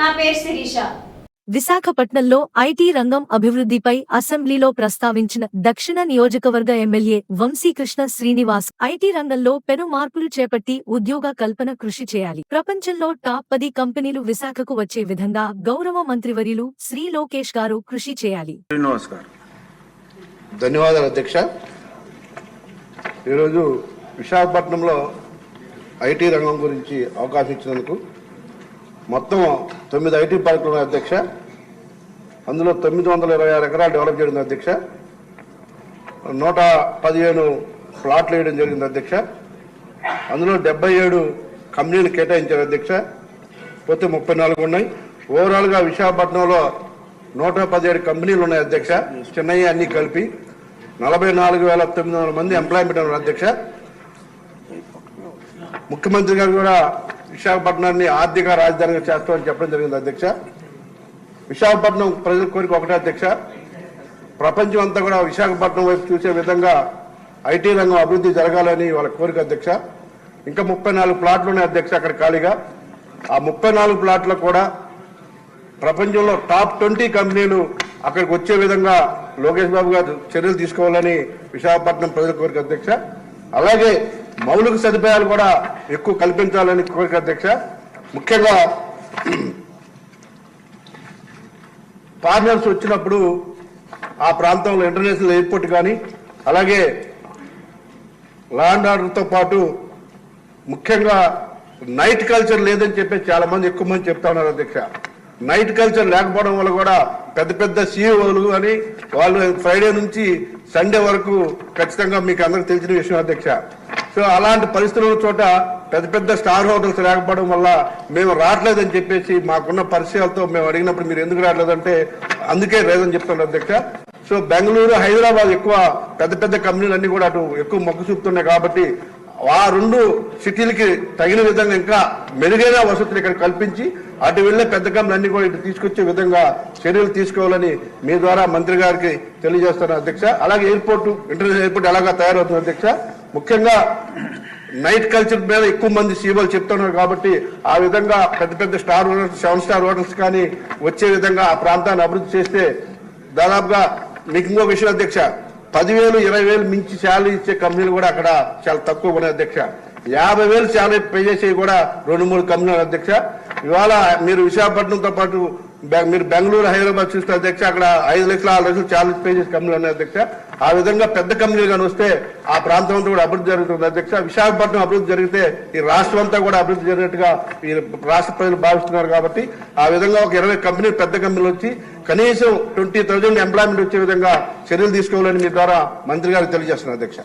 నా పేరు శిరీష. విశాఖపట్నంలో ఐటీ రంగం అభివృద్ధిపై అసెంబ్లీలో ప్రస్తావించిన దక్షిణ నియోజకవర్గ ఎమ్మెల్యే వంశీకృష్ణ శ్రీనివాస్ ఐటీ రంగంలో పెను మార్పులు చేపట్టి ఉద్యోగ కల్పన కృషి చేయాలి. ప్రపంచంలో టాప్ పది కంపెనీలు విశాఖకు వచ్చే విధంగా గౌరవ మంత్రివర్యులు శ్రీ లోకేష్ గారు కృషి చేయాలి. ధన్యవాదాలు అధ్యక్ష. ఈరోజు విశాఖపట్నంలో ఐటీ రంగం గురించి అవకాశం ఇచ్చినందుకు మొత్తం తొమ్మిది ఐటీ పార్కులు ఉన్నాయి అధ్యక్ష. అందులో తొమ్మిది వందల ఇరవై ఆరు ఎకరాలు డెవలప్ చేయడం అధ్యక్ష. నూట పదిహేను ప్లాట్లు వేయడం జరిగింది అధ్యక్ష. అందులో డెబ్బై ఏడు కంపెనీలు కేటాయించారు అధ్యక్ష. పోతే ముప్పై నాలుగు ఉన్నాయి. ఓవరాల్గా విశాఖపట్నంలో నూట పదిహేడు కంపెనీలు ఉన్నాయి అధ్యక్ష. చెన్నై అన్ని కలిపి నలభై నాలుగు వేల తొమ్మిది వందల మంది ఎంప్లాయ్మెంట్ ఉన్నారు అధ్యక్ష. ముఖ్యమంత్రి గారు కూడా విశాఖపట్నాన్ని ఆర్థిక రాజధానిగా చేస్తామని చెప్పడం జరిగింది అధ్యక్ష. విశాఖపట్నం ప్రజల కోరిక ఒకటే అధ్యక్ష. ప్రపంచం అంతా కూడా విశాఖపట్నం వైపు చూసే విధంగా ఐటీ రంగం అభివృద్ధి జరగాలని వాళ్ళ కోరిక అధ్యక్ష. ఇంకా ముప్పై నాలుగు ప్లాట్లు ఉన్నాయి అధ్యక్ష అక్కడ ఖాళీగా. ఆ ముప్పై నాలుగు ప్లాట్లు కూడా ప్రపంచంలో టాప్ ట్వంటీ కంపెనీలు అక్కడికి వచ్చే విధంగా లోకేష్ బాబు గారు చర్యలు తీసుకోవాలని విశాఖపట్నం ప్రజల కోరిక అధ్యక్ష. అలాగే మౌలిక సదుపాయాలు కూడా ఎక్కువ కల్పించాలని కోరిక అధ్యక్ష. ముఖ్యంగా ఫారినర్స్ వచ్చినప్పుడు ఆ ప్రాంతంలో ఇంటర్నేషనల్ ఎయిర్పోర్ట్ కానీ అలాగే ల్యాండ్ ఆర్డర్తో పాటు ముఖ్యంగా నైట్ కల్చర్ లేదని చెప్పి చాలా మంది ఎక్కువ మంది చెప్తా ఉన్నారు అధ్యక్ష. నైట్ కల్చర్ లేకపోవడం వల్ల కూడా పెద్ద పెద్ద సీఈఓలు అని వాళ్ళు ఫ్రైడే నుంచి సండే వరకు ఖచ్చితంగా మీకు అందరికి తెలిసిన విషయం అధ్యక్ష. సో అలాంటి పరిస్థితుల చోట పెద్ద పెద్ద స్టార్ హోటల్స్ లేకపోవడం వల్ల మేము రావట్లేదని చెప్పేసి మాకున్న పరిచయాలతో మేము అడిగినప్పుడు మీరు ఎందుకు రావట్లేదంటే అందుకే లేదని చెప్తున్నారు అధ్యక్ష. సో బెంగళూరు హైదరాబాద్ ఎక్కువ పెద్ద పెద్ద కంపెనీలు అన్ని కూడా అటు ఎక్కువ మొగ్గు చూపుతున్నాయి కాబట్టి ఆ రెండు సిటీలకి తగిన విధంగా ఇంకా మెరుగైన వసతులు ఇక్కడ కల్పించి అటు వెళ్ళే పెద్ద కంపెనీలన్నీ కూడా ఇటు తీసుకొచ్చే విధంగా చర్యలు తీసుకోవాలని మీ ద్వారా మంత్రి గారికి తెలియజేస్తాను అధ్యక్ష. అలాగే ఎయిర్పోర్ట్ ఇంటర్నేషనల్ ఎయిర్పోర్ట్ ఎలాగా తయారవుతుంది అధ్యక్ష? ముఖ్యంగా నైట్ కల్చర్ మీద ఎక్కువ మంది సీఎంలు చెప్తున్నారు కాబట్టి ఆ విధంగా పెద్ద పెద్ద star hotels seven star hotels కానీ వచ్చే విధంగా ఆ ప్రాంతాన్ని అభివృద్ధి చేస్తే దాదాపుగా మీకు ఇంకో విషయం అధ్యక్ష పదివేలు ఇరవై వేలు మించి శాలరీ ఇచ్చే కంపెనీలు కూడా అక్కడ చాలా తక్కువ ఉన్నాయి అధ్యక్ష. యాభై వేలు శాలరీ పే చేసేవి కూడా రెండు మూడు కంపెనీలు అధ్యక్ష. ఇవాళ మీరు విశాఖపట్నంతో పాటు మీరు బెంగళూరు హైదరాబాద్ చూస్తే అధ్యక్ష అక్కడ ఐదు లక్షల ఆరు లక్షలు శాలరీ పే చేసే కంపెనీలు ఉన్నాయి అధ్యక్ష. ఆ విధంగా పెద్ద కంపెనీలు కానీ వస్తే ఆ ప్రాంతం అంతా కూడా అభివృద్ధి జరుగుతుంది. అధ్యక్ష విశాఖపట్నం అభివృద్ధి జరిగితే ఈ రాష్ట్రం అంతా కూడా అభివృద్ధి జరిగినట్టుగా ఈ రాష్ట్ర ప్రజలు భావిస్తున్నారు కాబట్టి ఆ విధంగా ఒక ఇరవై కంపెనీలు పెద్ద కంపెనీలు వచ్చి కనీసం ట్వంటీ థౌజండ్ ఎంప్లాయ్మెంట్ వచ్చే విధంగా చర్యలు తీసుకోవాలని మీ ద్వారా మంత్రి గారికి తెలియజేస్తున్నారు అధ్యక్ష.